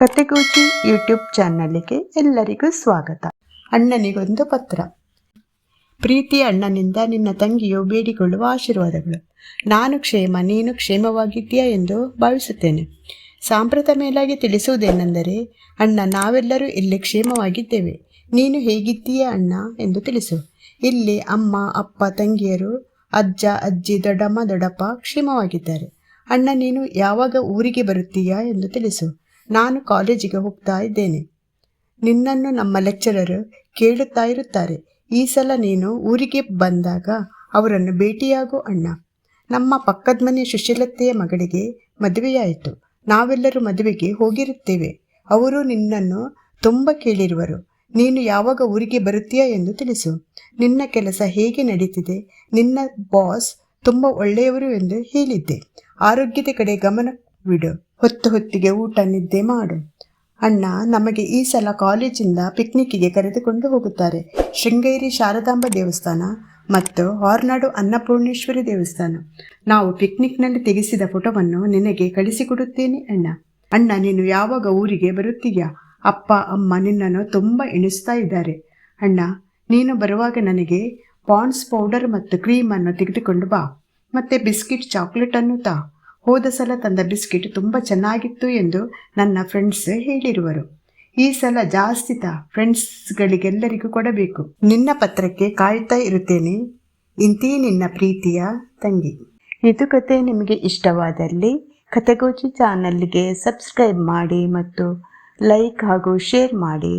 ಕತೆಗೂಚಿ YouTube ಚಾನಲ್ಗೆ ಎಲ್ಲರಿಗೂ ಸ್ವಾಗತ. ಅಣ್ಣನಿಗೊಂದು ಪತ್ರ. ಪ್ರೀತಿ ಅಣ್ಣನಿಂದ ನಿನ್ನ ತಂಗಿಯು ಬೇಡಿಕೊಳ್ಳುವ ಆಶೀರ್ವಾದಗಳು. ನಾನು ಕ್ಷೇಮ, ನೀನು ಕ್ಷೇಮವಾಗಿದ್ದೀಯಾ ಎಂದು ಭಾವಿಸುತ್ತೇನೆ. ಸಾಂಪ್ರತ ಮೇಲಾಗಿ ತಿಳಿಸುವುದೇನೆಂದರೆ, ಅಣ್ಣ, ನಾವೆಲ್ಲರೂ ಇಲ್ಲಿ ಕ್ಷೇಮವಾಗಿದ್ದೇವೆ. ನೀನು ಹೇಗಿದ್ದೀಯಾ ಅಣ್ಣ ಎಂದು ತಿಳಿಸು. ಇಲ್ಲಿ ಅಮ್ಮ, ಅಪ್ಪ, ತಂಗಿಯರು, ಅಜ್ಜ, ಅಜ್ಜಿ, ದೊಡ್ಡಮ್ಮ, ದೊಡ್ಡಪ್ಪ ಕ್ಷೇಮವಾಗಿದ್ದಾರೆ. ಅಣ್ಣ, ನೀನು ಯಾವಾಗ ಊರಿಗೆ ಬರುತ್ತೀಯಾ ಎಂದು ತಿಳಿಸು. ನಾನು ಕಾಲೇಜಿಗೆ ಹೋಗ್ತಾ ಇದ್ದೇನೆ. ನಿನ್ನನ್ನು ನಮ್ಮ ಲೆಕ್ಚರರ್ ಕೇಳುತ್ತಾ ಇರುತ್ತಾರೆ. ಈ ಸಲ ನೀನು ಊರಿಗೆ ಬಂದಾಗ ಅವರನ್ನು ಭೇಟಿಯಾಗು ಅಣ್ಣ. ನಮ್ಮ ಪಕ್ಕದ ಮನೆಯ ಸುಶೀಲತೆಯ ಮಗಳಿಗೆ ಮದುವೆಯಾಯಿತು. ನಾವೆಲ್ಲರೂ ಮದುವೆಗೆ ಹೋಗಿರುತ್ತೇವೆ. ಅವರು ನಿನ್ನನ್ನು ತುಂಬ ಕೇಳಿರುವರು. ನೀನು ಯಾವಾಗ ಊರಿಗೆ ಬರುತ್ತೀಯಾ ಎಂದು ತಿಳಿಸು. ನಿನ್ನ ಕೆಲಸ ಹೇಗೆ ನಡೀತಿದೆ? ನಿನ್ನ ಬಾಸ್ ತುಂಬ ಒಳ್ಳೆಯವರು ಎಂದು ಹೇಳಿದ್ದೆ. ಆರೋಗ್ಯದ ಕಡೆ ಗಮನವಿಡು ಹೊತ್ತು ಹೊತ್ತಿಗೆ ಊಟ ನಿದ್ದೆ ಮಾಡು. ಅಣ್ಣ ನಮಗೆ ಈ ಸಲ ಕಾಲೇಜಿಂದ ಪಿಕ್ನಿಕ್ಕಿಗೆ ಕರೆದುಕೊಂಡು ಹೋಗುತ್ತಾರೆ. ಶೃಂಗೇರಿ ಶಾರದಾಂಬ ದೇವಸ್ಥಾನ ಮತ್ತು ಹೊರನಾಡು ಅನ್ನಪೂರ್ಣೇಶ್ವರಿ ದೇವಸ್ಥಾನ. ನಾವು ಪಿಕ್ನಿಕ್ನಲ್ಲಿ ತೆಗೆಸಿದ ಫೋಟೋವನ್ನು ನಿನಗೆ ಕಳಿಸಿಕೊಡುತ್ತೇನೆ ಅಣ್ಣ. ಅಣ್ಣ, ನೀನು ಯಾವಾಗ ಊರಿಗೆ ಬರುತ್ತೀಯಾ? ಅಪ್ಪ, ಅಮ್ಮ ನಿನ್ನನ್ನು ತುಂಬ ಎಣಿಸ್ತಾ ಇದ್ದಾರೆ. ಅಣ್ಣ, ನೀನು ಬರುವಾಗ ನನಗೆ ಪಾಂಡ್ಸ್ ಪೌಡರ್ ಮತ್ತು ಕ್ರೀಮನ್ನು ತೆಗೆದುಕೊಂಡು ಬಾ. ಮತ್ತೆ ಬಿಸ್ಕಿಟ್ ಚಾಕ್ಲೇಟನ್ನು ತಾ. ಹೋದ ಸಲ ತಂದ ಬಿಸ್ಕಿಟ್ ತುಂಬ ಚೆನ್ನಾಗಿತ್ತು ಎಂದು ನನ್ನ ಫ್ರೆಂಡ್ಸ್ ಹೇಳಿರುವರು. ಈ ಸಲ ಜಾಸ್ತಿ ತಾ ಫ್ರೆಂಡ್ಸ್ಗಳಿಗೆಲ್ಲರಿಗೂ ಕೊಡಬೇಕು. ನಿನ್ನ ಪತ್ರಕ್ಕೆ ಕಾಯ್ತಾ ಇರುತ್ತೇನೆ. ಇಂತೀ ನಿನ್ನ ಪ್ರೀತಿಯ ತಂಗಿ. ಇದು ಕತೆ ನಿಮಗೆ ಇಷ್ಟವಾದಲ್ಲಿ ಕತೆಗೋಚಿ ಚಾನಲ್ಗೆ ಸಬ್ಸ್ಕ್ರೈಬ್ ಮಾಡಿ ಮತ್ತು ಲೈಕ್ ಹಾಗೂ ಶೇರ್ ಮಾಡಿ.